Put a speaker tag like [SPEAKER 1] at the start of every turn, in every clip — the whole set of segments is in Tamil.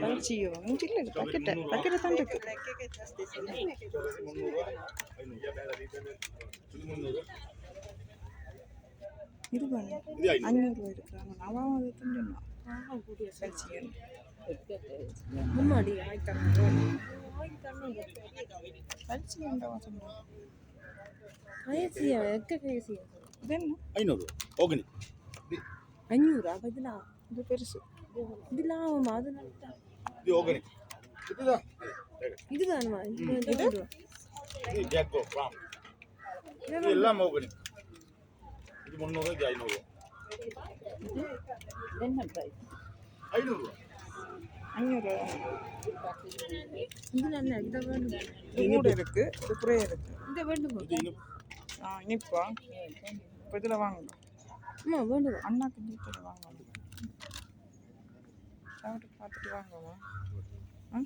[SPEAKER 1] பறிச்சியோ மூஞ்சில பக்கெட்டை பக்கெட்டை தான் இருக்கு பண்ணு அஞ்சூறுவா இருக்கிறாங்க அவன் அதை திண்டுனா
[SPEAKER 2] முன்னாடி
[SPEAKER 3] ஐநூறு. ஓகே.
[SPEAKER 2] அஞ்சூறு அப்பதிலா
[SPEAKER 1] இது பெருசு.
[SPEAKER 2] இதெல்லாம் ஆமாம் அது இதுதானுமா இது
[SPEAKER 3] எல்லாம் ஓகே இது முந்நூறு இது ஐநூறு.
[SPEAKER 2] என்ன ப்ரைஸ்
[SPEAKER 3] ஐநூறு.
[SPEAKER 1] அஞ்சூறுவா
[SPEAKER 2] இதில் என்ன? இதை வேண்டும்
[SPEAKER 1] இது கூட இருக்கு. இது குறைய இருக்கு.
[SPEAKER 2] இதை வேண்டும்
[SPEAKER 1] இனிப்பா. இப்போ இதில் வாங்க
[SPEAKER 2] அம்மா வேண்டும்
[SPEAKER 1] அண்ணாக்கு நீட்டில் வாங்க. சாப்பிட்டு பார்த்துட்டு வாங்கம்மா ஆ?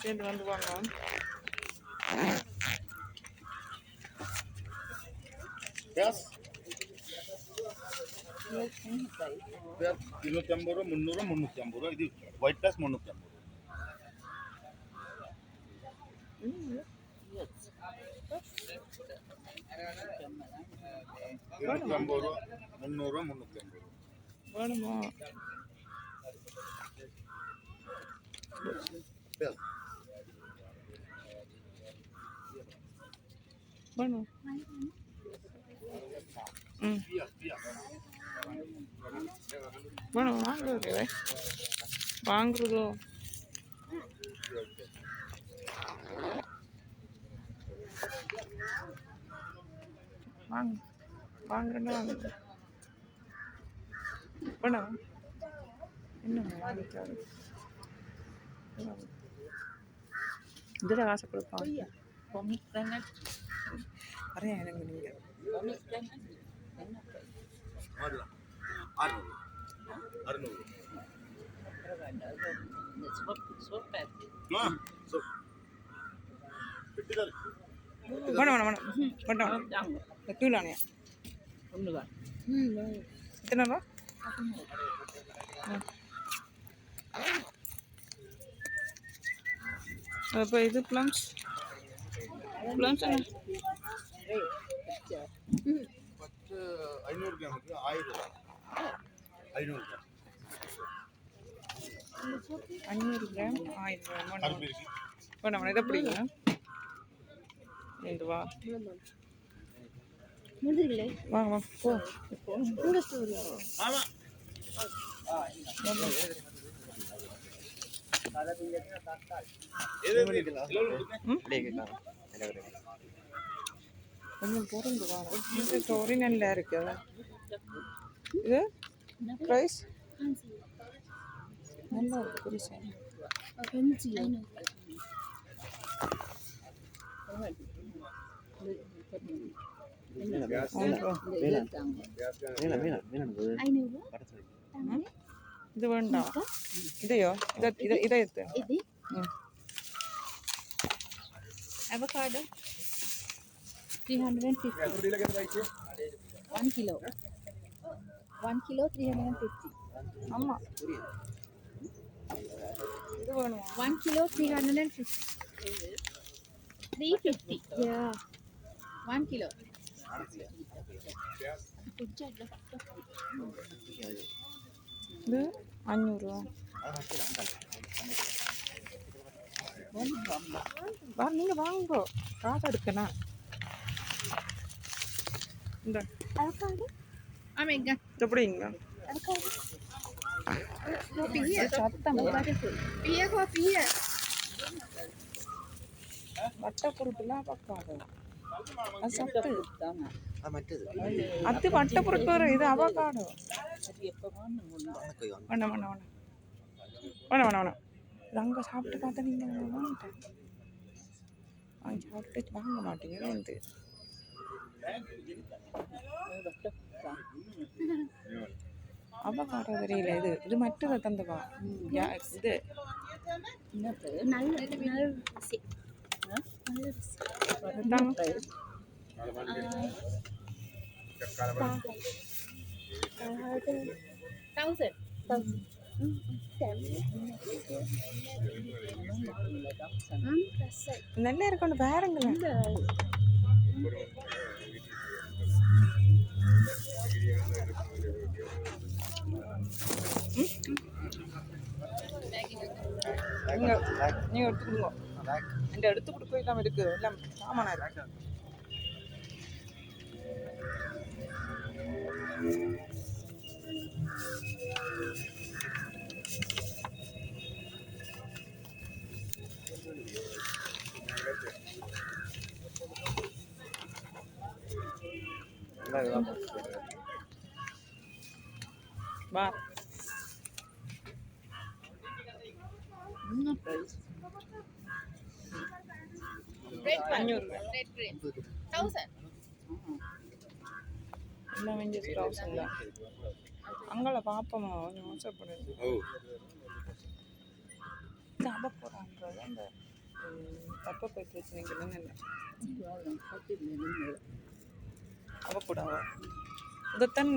[SPEAKER 1] சேர்ந்து வந்து வாங்க.
[SPEAKER 3] கேஸ் இருநூத்தி ஐம்பது ரூபா முந்நூறு முந்நூற்றி ஐம்பது ரூபா இது ஒயிட் ரைஸ் முந்நூற்றி ஐம்பது இருநூத்தி ஐம்பது ரூபா முந்நூறுரூவா முந்நூற்றி ஐம்பது ரூபா
[SPEAKER 1] வேணுமா வேணும் வாங்குறது வாங்குறதோ வாங்க. வாங்குறேன்னா வாங்குறேன் வேணாம் என்ன வாங்கிக்காது? இதில் காசு கொடுப்பாங்க வரேன் எனக்கு நீங்கள்
[SPEAKER 3] அறுநூறு
[SPEAKER 1] வேணாம் வேணாம் வேணாம் வேண்டாம் கீழானே எத்தனை ரூபா அப்போ இது ப்ளம்ஸ் ப்ளம்ஸ்
[SPEAKER 3] பத்து ஐநூறு கிராமுக்கு ஆயிரம் ரூபா ஐநூறு கிராம்
[SPEAKER 1] அஞ்சூறு கிராம் ஆயிரம் ரூபா
[SPEAKER 3] பேருக்கு
[SPEAKER 1] வேணாம் வேணாம். இதை பிடிங்க. இது வா.
[SPEAKER 2] முடியல
[SPEAKER 1] வாங்க வா போ.
[SPEAKER 2] உங்கள் ஸ்டோரி
[SPEAKER 3] ஆமா
[SPEAKER 1] கொஞ்சம் பொருந்து வாங்க நல்லா இருக்கு. இது? ப்ரைஸ் நல்லா இருக்கு பெருசா ഇത് വേണ്ട ഇതെയോ ഇത്
[SPEAKER 2] ഇതാ
[SPEAKER 1] എത്തുക
[SPEAKER 2] avocado. 350 1 kilo. 1 kilo 350
[SPEAKER 1] amma idu venum
[SPEAKER 2] 1 kilo 350 350 yeah. 1 kilo.
[SPEAKER 1] இது அஞ்சூறுவா வா நீங்கள் வாங்கோ. காசு எடுக்கணும் இந்த.
[SPEAKER 2] ஆமேங்க.
[SPEAKER 1] எப்படிங்க சத்தம் வட்ட பொருட்டுலாம் பார்க்காது அது சத்து அது வட்ட பொருட்டு வர இது அவகாடோ. வேணாம் வேணாம் இது அங்கே சாப்பிட்டு பார்த்தா நீங்கள் வாங்கிட்டேன் வாங்கி சாப்பிட்டு வாங்க மாட்டீங்க வந்து. அவகாடோ தெரியல இது இது மற்றதை தந்தவா. யா இது.
[SPEAKER 2] நல்ல நல்ல ருசி நல்லா
[SPEAKER 1] இருக்கணும் பாருங்களேன் நீங்க நீங்க எடுத்துக்கோங்க இந்த எடுத்து கொடுக்க போயிடாம இருக்கு எல்லாம் சாமானா இருக்கு வா அஞ்சூறு
[SPEAKER 2] ரெட் கிரேப் தௌசண்ட்
[SPEAKER 1] எல்லாம் வெஞ்சு தௌசண்ட் தான் அங்கால பாப்போமா கொஞ்சம் மோசப்படுது அவப்போறான்றது அந்த தப்பப்பை பிரச்சனைக்கு என்னென்ன இதைத்தான்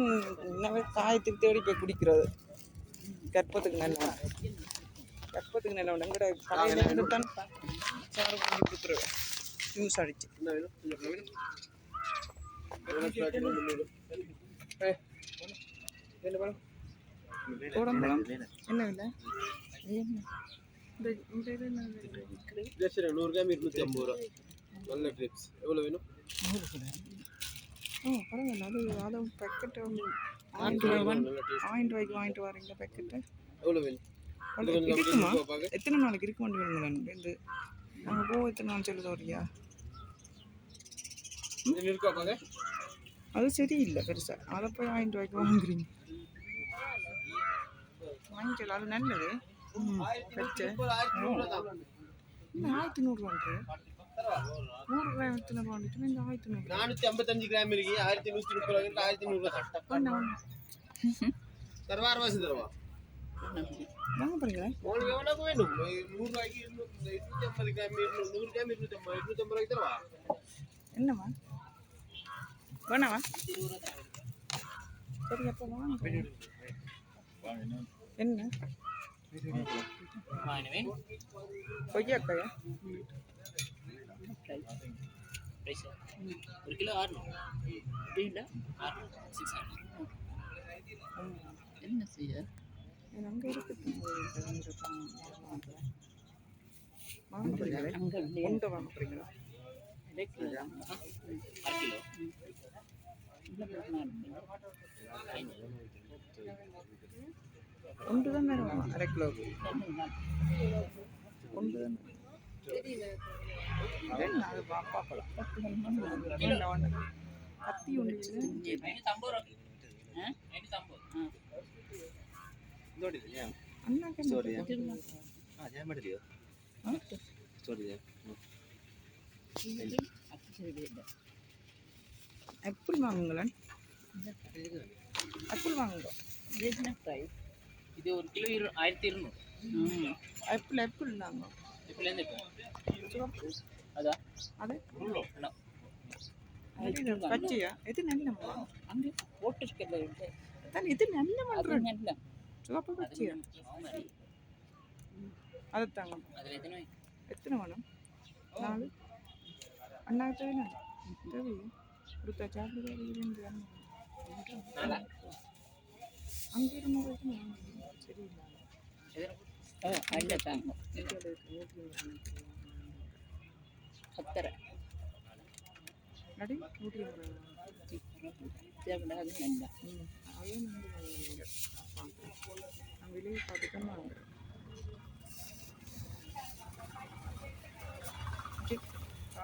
[SPEAKER 1] இன்னவே காயத்துக்கு தேடி போய் குடிக்கிறது கற்பத்துக்கு நல்ல கற்பத்துக்கு நல்ல எங்கட கடையில இருந்து தான் சாறு கொடுக்குறது ஜூஸ் அடிச்சு. என்ன? விலை?
[SPEAKER 4] நூறு கிராம் இருநூத்தி ஐம்பது ரூபா. நல்ல ட்ரிப்ஸ் எவ்வளோ வேணும்?
[SPEAKER 1] ஓ பரவாயில்ல. அது அது பேக்கெட்டு வந்து ரூபாய்க்கு வாங்கிட்டு வரீங்க பேக்கெட்டு
[SPEAKER 4] எவ்வளோ வேணும்?
[SPEAKER 1] இருக்குமா? எத்தனை நாளைக்கு இருக்க மாட்டேங்குது இந்த நாங்கள் போ எத்தனை நாள் சொல்லுது வரியா அது சரியில்லை பெருசா. அதை போய் ஆயிரம் ரூபாய்க்கு வாங்குறீங்க. வாங்கிக்கலாம் அது நல்லது. ஆயிரத்தி நூறுரூவான்ட்டு நூறு ரூபாய் எத்தனை ரூபா வந்துட்டு இந்த ஆயிரத்தி நூறு
[SPEAKER 4] நானூற்றி ஐம்பத்தஞ்சு கிராம் இருக்கு. ஆயிரத்தி நூற்றி முப்பது ரூபா ஆயிரத்தி நூறுரூவா தருவா அரவாசி தருவா
[SPEAKER 1] வாங்க பாருங்க.
[SPEAKER 4] உங்களுக்கு எவ்வளோ வேணும்? நூறுரூவாய்க்கு இருநூத்தி இருநூத்தி ஐம்பது கிராம் இருநூறு நூறு கிராம் இருநூத்தி ஐம்பது இருநூத்தி ஐம்பது ரூபாய்க்கு தருவா
[SPEAKER 1] என்னம்மா? வேணாவா சரி அப்போ வாங்க என்ன கொய்யாக்காயா
[SPEAKER 5] ஒரு கிலோ ஆறணும் சிக்ஸ் என்ன செய்ய
[SPEAKER 1] அங்கே இருக்குது வாங்க உண்டை வாங்க. போறீங்களா
[SPEAKER 5] அரை கிலோ
[SPEAKER 1] ஒன்று தான் வேணும் அரை கிலோ ஒன்று தான் என்ன? அது பாப்பா பழம் வேண்டாம் வேண்டாம் கத்தி ஒன்று இல்லை.
[SPEAKER 5] ஐநூற்றம்பது ரூபா ஐநூற்றம்பது
[SPEAKER 1] அண்ணாக்கு என்ன ஆப்பிள் வாங்குங்களேன். ஆப்பிள் வாங்குங்க.
[SPEAKER 5] இது ஒரு கிலோ இரு ஆயிரத்தி இருநூறு.
[SPEAKER 1] ஆப்பிள் ஆப்பிள் தாங்க.
[SPEAKER 5] இப்போலேருந்து இப்போ அதா?
[SPEAKER 1] அது? இது பச்சையா? எது நல்லம்மா
[SPEAKER 5] அங்கே போட்டிருக்கல
[SPEAKER 1] தான் இது நல்ல பண்ணுறேன்
[SPEAKER 5] நல்ல
[SPEAKER 1] சிவப்பு பச்சையா? அது தாங்க
[SPEAKER 5] எத்தனை
[SPEAKER 1] வேணும்? நாலு? அண்ணா தேவை தேவை கொடுத்தா சாப்பிடுறது இருந்து
[SPEAKER 5] நாலா
[SPEAKER 1] அங்கே இருந்து சரியில்லை
[SPEAKER 5] அதில் தாங்க பத்தரை
[SPEAKER 1] நடி நூற்றி ஐம்பது
[SPEAKER 5] தேவைப்படாது நல்லா
[SPEAKER 1] ம் அதே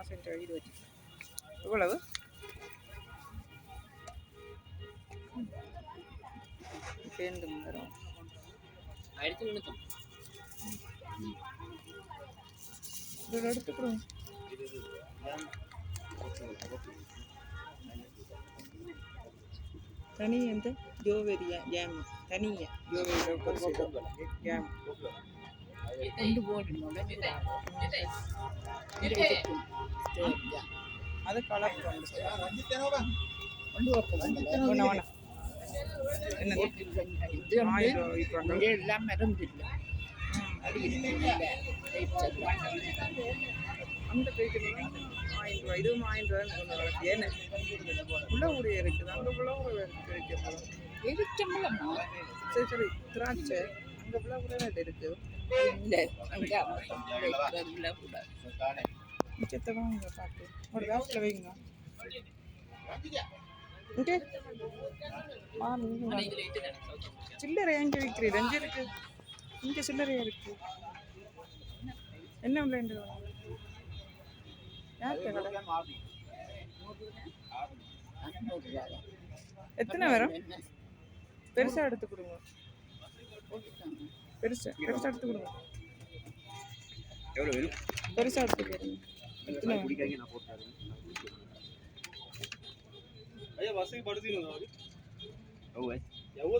[SPEAKER 1] காசு என்கிட்ட ஐடி வச்சு எவ்வளவு சேர்ந்து வந்துடும்
[SPEAKER 5] ஆயிரத்தி முந்நூற்றம்பது
[SPEAKER 1] இதோட எடுத்துக்கிறோம் தனி எந்த ஜோவெரியா ஜாம் தனியா ஜோவெரியா ஜாம்
[SPEAKER 5] கொண்டு போடணும்
[SPEAKER 1] அது கலர் என்ன ஆயிரம்
[SPEAKER 2] எல்லாம் மருந்து
[SPEAKER 1] அந்த கைக்கு ஆயிரம் ரூபாய் இதுவும் ஆயிரம் ரூபாய் ஏன்னு உள்ள ஊரே இருக்குது அங்கே உள்ள ஊரே இருக்குது
[SPEAKER 2] எரிச்சம்பளமா
[SPEAKER 1] சரி சரி திராட்சை அங்கே உள்ள ஊரே இருக்கு.
[SPEAKER 2] இல்லை அங்கே இருக்கிறதுல
[SPEAKER 1] மிச்சத்தை வாங்க பார்த்து ஒரு பேக்கில் வைங்க இங்கே ஆ நீங்க சில்லறை எங்கே விற்கிறீர் எங்கே இருக்கு இங்கே சில்லறையா இருக்கு என்ன விளையாண்டு யார்கிட்ட எத்தனை வரும்? பெருசாக எடுத்து கொடுங்க. பெருசா பெருசா எடுத்து கொடுங்க.
[SPEAKER 4] எவ்வளோ வேணும்?
[SPEAKER 1] பெருசா எடுத்து கொடுங்க.
[SPEAKER 4] குடிக்காங்க நான் போட்டாரு
[SPEAKER 1] ஐயா பஸ்ஸுக்கு படுத்துக்கணும் அவரு. ஓ
[SPEAKER 2] எவ்வளோ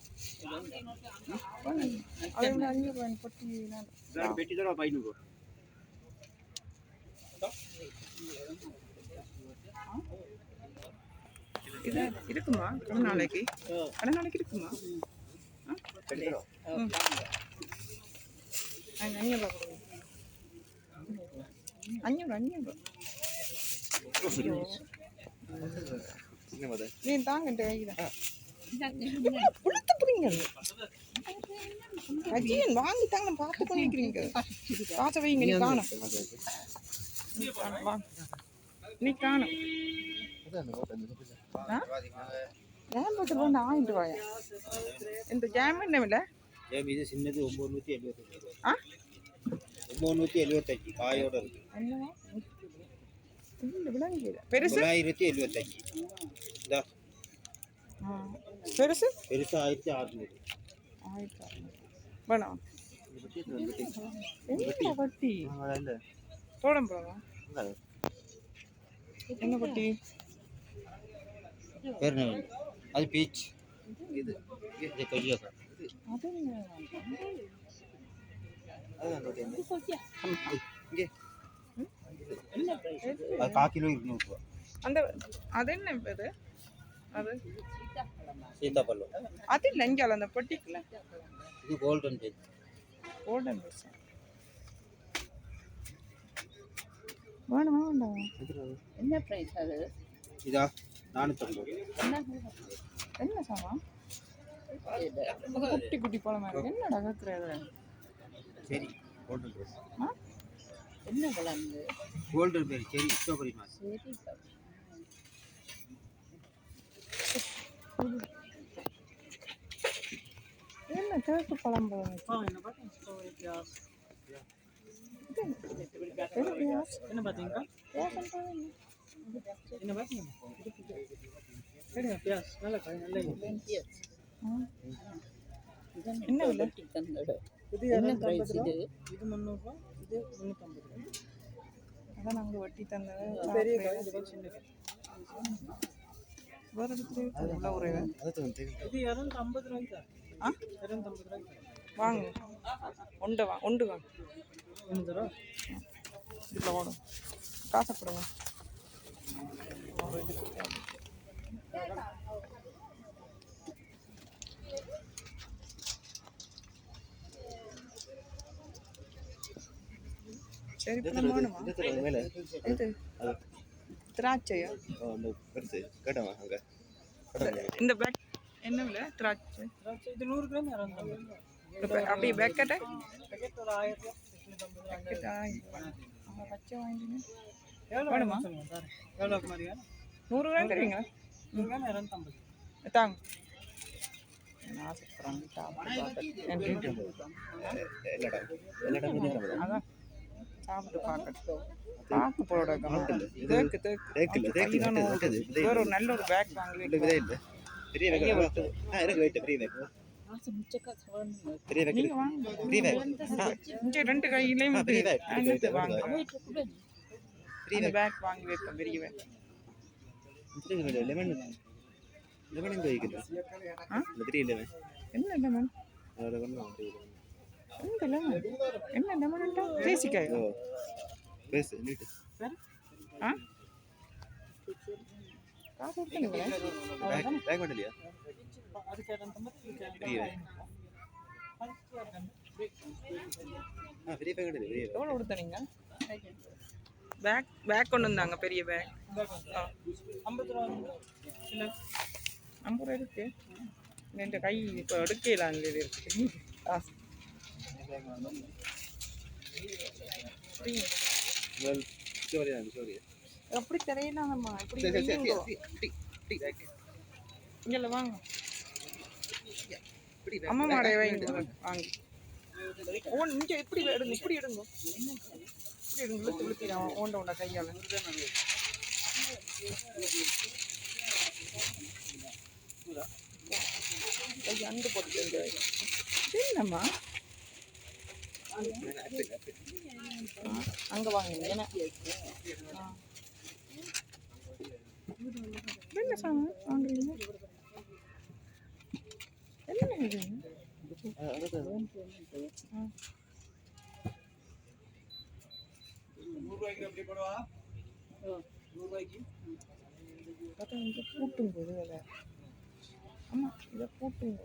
[SPEAKER 2] இது
[SPEAKER 1] இருக்குமா கடை நாளைக்கு கடை நாளைக்கு இருக்குமா
[SPEAKER 2] ஆ,
[SPEAKER 1] அஞ்சூறு அஞ்சூறு நீ தாங்க இந்த கையில் உளுத்து புரியுங்க அஜியன் வாங்கி தாங்க பார்த்து பண்ணிக்கிறீங்க. காசை வைங்க நீ காணும். நீ காணும், ஆ? ஜாம் பத்து ரூபா ஆயிரம் ரூபாயா? இந்த ஜாம் என்ன விலை?
[SPEAKER 6] இது சின்னது ஒம்பது எழுபத்தஞ்சு
[SPEAKER 1] ஆ?
[SPEAKER 6] ஒம்பது எழுபத்தஞ்சு காயோட இருக்கு.
[SPEAKER 1] என்னவா? இல்லை விளங்கியது பெருசு?
[SPEAKER 6] தொள்ளாயிரத்தி எழுபத்தஞ்சு இந்த.
[SPEAKER 1] ஆ. பெருசு
[SPEAKER 6] பெருசு ஆயிரத்தி அறுநூறு.
[SPEAKER 1] ஆயிரத்தி அறுநூறு. வேணாம் என்ன வட்டி தோடம்பழமா என்ன வட்டி
[SPEAKER 6] பேர்? அது பீச். இது இது கொய்யாக்கா
[SPEAKER 1] அது?
[SPEAKER 6] அது கால் கிலோ இருநூறுபா
[SPEAKER 1] அந்த அது என்ன இது அது?
[SPEAKER 6] சீத்தாப்பழம்.
[SPEAKER 1] அது இல்லை இங்கே அந்த பொட்டிக்குள்ள
[SPEAKER 6] இது கோல்டன் பீச்
[SPEAKER 1] கோல்டன் பீஸ் வேணுமா வேண்டாம்?
[SPEAKER 2] என்ன ப்ரைஸ் அது?
[SPEAKER 6] இதா? நானூற்றம்பது
[SPEAKER 1] என்ன? சாமான்
[SPEAKER 2] இது.
[SPEAKER 1] குட்டி குட்டி பழமா இருக்கு. என்னடா கேட்குறது
[SPEAKER 6] சரி கோல்டன்
[SPEAKER 1] ஆ?
[SPEAKER 2] என்ன கிழங்கு
[SPEAKER 6] கோல்டன் பேர் சரி ஸ்ட்ராபெரி மாஸ்.
[SPEAKER 2] சரி
[SPEAKER 1] என்ன கிழக்கு பழம் பழம்
[SPEAKER 5] என்ன பார்த்தீங்களா என்ன பார்த்தீங்க? சரிங்க பியாஸ் நல்ல காய் நல்ல
[SPEAKER 1] என்ன விலை?
[SPEAKER 5] இது
[SPEAKER 2] என்ன ப்ரைஸ் இது?
[SPEAKER 5] இது முந்நூறுரூவா இது முந்நூற்றம்பது ரூபா.
[SPEAKER 1] அதான் நாங்கள் வட்டி தந்தது.
[SPEAKER 5] பெரிய சின்ன
[SPEAKER 1] வேறு இடத்துல உள்ள ஒரு
[SPEAKER 5] இது இரநூத்தி ஐம்பது ரூபாய்க்கு?
[SPEAKER 1] ஆ?
[SPEAKER 5] இரநூத்தி ஐம்பது ரூபாய்க்கு? தான்
[SPEAKER 1] வாங்க. உண்டு வா உண்டு வாங்க
[SPEAKER 5] ஒன்று தரா
[SPEAKER 1] இதில் ஓடும் காசை கொடுங்க சரி வேணுமா இது திராட்சையா? இந்த பேக் என்ன விலை? திராட்சை.
[SPEAKER 5] திராட்சை இது நூறு கிராம்
[SPEAKER 1] அப்படியே பேக்கெட்டை பச்சை வாங்கிட்டீங்க நூறு ரூபாய் தருவீங்க
[SPEAKER 5] நூறு கிராம் இரநூத்தம்பது
[SPEAKER 1] தாங்க. அதான். சாப்பிட்டு பார்க்கட்டும். பார்க்க போட தேக்கு தேக்கு. கையில வேற ஒரு நல்ல ஒரு பேக் வாங்கி. வைக்கலாம். கையை விட்டு.
[SPEAKER 2] காசு மிச்ச காசு வேணும்
[SPEAKER 6] பெரிய
[SPEAKER 1] நீங்க வாங்க. இங்க ரெண்டு கையிலையும்
[SPEAKER 6] பெரிய bag,
[SPEAKER 1] அங்கிட்டு வாங்க. அந்த பேக் வாங்கி வைப்பேன் பெரிய பேக்
[SPEAKER 6] லெமன் லெமன் எங்க வைக்கிறது?
[SPEAKER 1] ஆ?
[SPEAKER 6] பெரிய லெமன்
[SPEAKER 1] என்ன லெமன்
[SPEAKER 6] அதோட
[SPEAKER 1] லெமன் என்ன
[SPEAKER 6] ஓ பேசு நீட்டு
[SPEAKER 1] ஆ காசு கொடுத்தீங்களே
[SPEAKER 6] பேக் பேக் இல்லை பெரிய bag.
[SPEAKER 1] எவ்வளோ கொடுத்தனீங்க பேக் பேக் கொண்டு வந்தாங்க பெரிய பேக் ஐம்பது ரூபா ஐம்பது ரூபா இருக்கு என் கை இப்போ எடுக்கலாம் இருக்கு காசு அப்படி தெரியலாம்மா. இங்கல வாங்க. அம்மா மாடைய வைங்க. வாங்க. ஓ இங்க இப்படி எடுங்க இப்படி எடுங்க. இப்படி எடுங்க இழுத்து இழுத்து. ஓண்ட ஓண்ட கையால. கை அண்டு போட்டு என்னம்மா அங்க வாங்க ஏன்னா. என்ன சாமி வாங்குறீங்க என்ன இது. பார்த்தா இங்கே பூட்டும் போது வேலை ஆமாம் இதை பூட்டுங்க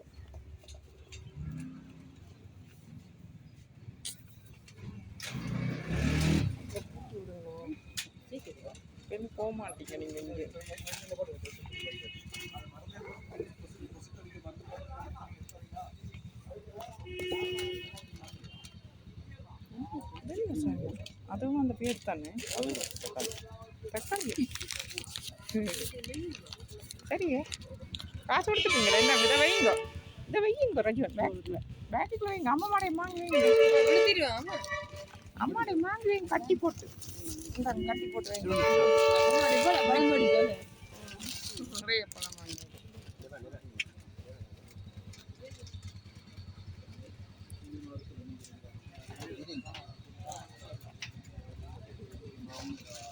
[SPEAKER 1] விடுங்க போக மாட்டீங்க நீங்கள் இங்கே. அதுவும் அந்த பேர் தானே? தக்காளி. சரிங்க. காசு கொடுத்துட்டீங்களா என்ன இதை வைங்க இதை வையுங்க ரஜுவன். பேக்கில் பேக்குக்குள்ள வைங்க அம்மா மாடையை வாங்குவீங்க வைங்க அம்மாடைய கட்டி போட்டு. கட்டி போட்டு வைங்க நிறைய பழம் வாங்க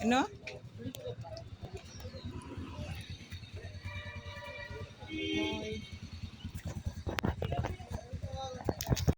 [SPEAKER 1] என்ன?